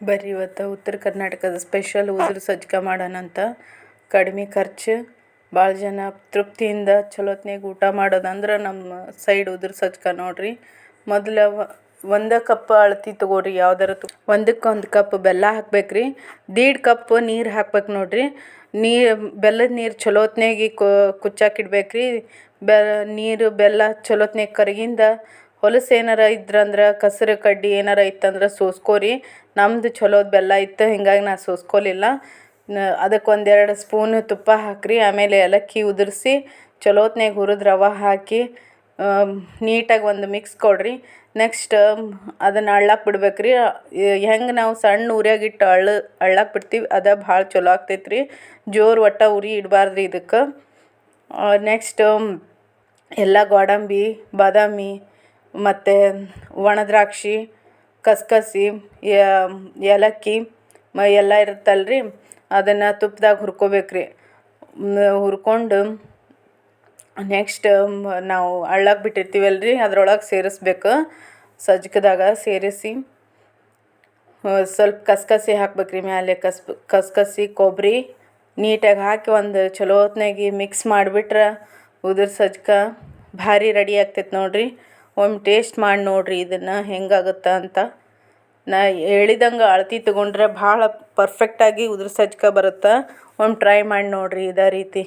ಬರ್ರಿ ಇವತ್ತು ಉತ್ತರ ಕರ್ನಾಟಕದ ಸ್ಪೆಷಲ್ ಉದುರು ಸಜ್ಕ ಮಾಡೋಣಂತ ಕಡಿಮೆ ಖರ್ಚು ಭಾಳ ಜನ ತೃಪ್ತಿಯಿಂದ ಚಲೋತ್ನಾಗ ಊಟ ಮಾಡೋದಂದ್ರೆ ನಮ್ಮ ಸೈಡ್ ಉದುರು ಸಜ್ಕ ನೋಡ್ರಿ. ಮೊದಲು ಒಂದು ಕಪ್ ಅಳತಿ ತಗೋರಿ, ಯಾವ್ದಾರ ತು ಒಂದಕ್ಕೆ ಒಂದು ಕಪ್ ಬೆಲ್ಲ ಹಾಕ್ಬೇಕ್ರಿ. ದೀಡ್ ಕಪ್ ನೀರು ಹಾಕ್ಬೇಕು ನೋಡ್ರಿ. ನೀರು ಬೆಲ್ಲದ ನೀರು ಚಲೋತ್ನಾಗಿ ಕುಚ್ಚಾಕಿಡ್ಬೇಕು ರೀ ಬೆ, ನೀರು, ಬೆಲ್ಲ ಚಲೋತ್ನಾಗ ಕರಗಿಂದ ಹೊಲಸು ಏನಾರ ಇದ್ರಂದ್ರೆ, ಕಸರು ಕಡ್ಡಿ ಏನಾರ ಇತ್ತಂದ್ರೆ ಸೋಸ್ಕೋರಿ. ನಮ್ದು ಚಲೋದ ಬೆಲ್ಲ ಇತ್ತು, ಹಿಂಗಾಗಿ ನಾ ಸೋಸ್ಕೊಲಿಲ್ಲ. ಅದಕ್ಕೆ ಒಂದೆರಡು ಸ್ಪೂನ್ ತುಪ್ಪ ಹಾಕ್ರಿ, ಆಮೇಲೆ ಏಲಕ್ಕಿ ಉದುರಿಸಿ ಚಲೋತ್ನಾಗ ಹುರಿದ ರವೆ ಹಾಕಿ ನೀಟಾಗಿ ಒಂದು ಮಿಕ್ಸ್ ಕೊಡ್ರಿ. ನೆಕ್ಸ್ಟ್ ಅದನ್ನು ಅಳ್ಳಕ್ಕೆ ಬಿಡ್ಬೇಕು ರೀ ಹೆಂಗೆ ನಾವು ಸಣ್ಣ ಉರಿಯಾಗಿಟ್ಟು ಅಳ್ಳ ಅಳ್ಳಕ್ಕೆ ಬಿಡ್ತೀವಿ, ಅದು ಭಾಳ ಚಲೋ ಆಗ್ತೈತೆ ರೀ ಜೋರು ಒಟ್ಟ ಉರಿ ಇಡಬಾರ್ದು ಇದಕ್ಕೆ. ನೆಕ್ಸ್ಟ್ ಎಲ್ಲ ಗೋಡಂಬಿ, ಬಾದಾಮಿ ಮತ್ತು ಒಣದ್ರಾಕ್ಷಿ, ಕಸ್ಕಸಿ ಏಲಕ್ಕಿ ಮ, ಎಲ್ಲ ಇರುತ್ತಲ್ಲ ರೀ ಅದನ್ನು ತುಪ್ಪದಾಗ ಹುರ್ಕೋಬೇಕು ರೀ ಹುರ್ಕೊಂಡು ನೆಕ್ಸ್ಟ್ ನಾವು ಅಳ್ಳಕ್ಕೆ ಬಿಟ್ಟಿರ್ತೀವಲ್ಲ ರೀ ಅದ್ರೊಳಗೆ ಸೇರಿಸ್ಬೇಕು. ಸಜ್ಕದಾಗ ಸೇರಿಸಿ ಸ್ವಲ್ಪ ಕಸಕಸಿ ಹಾಕ್ಬೇಕು ರೀ ಮ್ಯಾಲೆ. ಕಸ್, ಕಸ್ಕಸಿ ಕೊಬ್ಬರಿ ನೀಟಾಗಿ ಹಾಕಿ ಒಂದು ಚಲೋ ಹೊತ್ನಾಗಿ ಮಿಕ್ಸ್ ಮಾಡಿಬಿಟ್ರೆ ಉದುರ್ ಸಜ್ಕ ಭಾರಿ ರೆಡಿ ಆಗ್ತೈತೆ ನೋಡಿರಿ. ಒಮ್ಮೆ ಟೇಸ್ಟ್ ಮಾಡಿ ನೋಡಿರಿ ಇದನ್ನು ಹೆಂಗಾಗುತ್ತೆ ಅಂತ. ನಾ ಹೇಳಿದಂಗೆ ಅಳತಿ ತಗೊಂಡ್ರೆ ಭಾಳ ಪರ್ಫೆಕ್ಟಾಗಿ ಉದುರು ಸಜ್ಕ ಬರುತ್ತೆ. ಒಮ್ಮೆ ಟ್ರೈ ಮಾಡಿ ನೋಡಿರಿ ಇದೇ ರೀತಿ.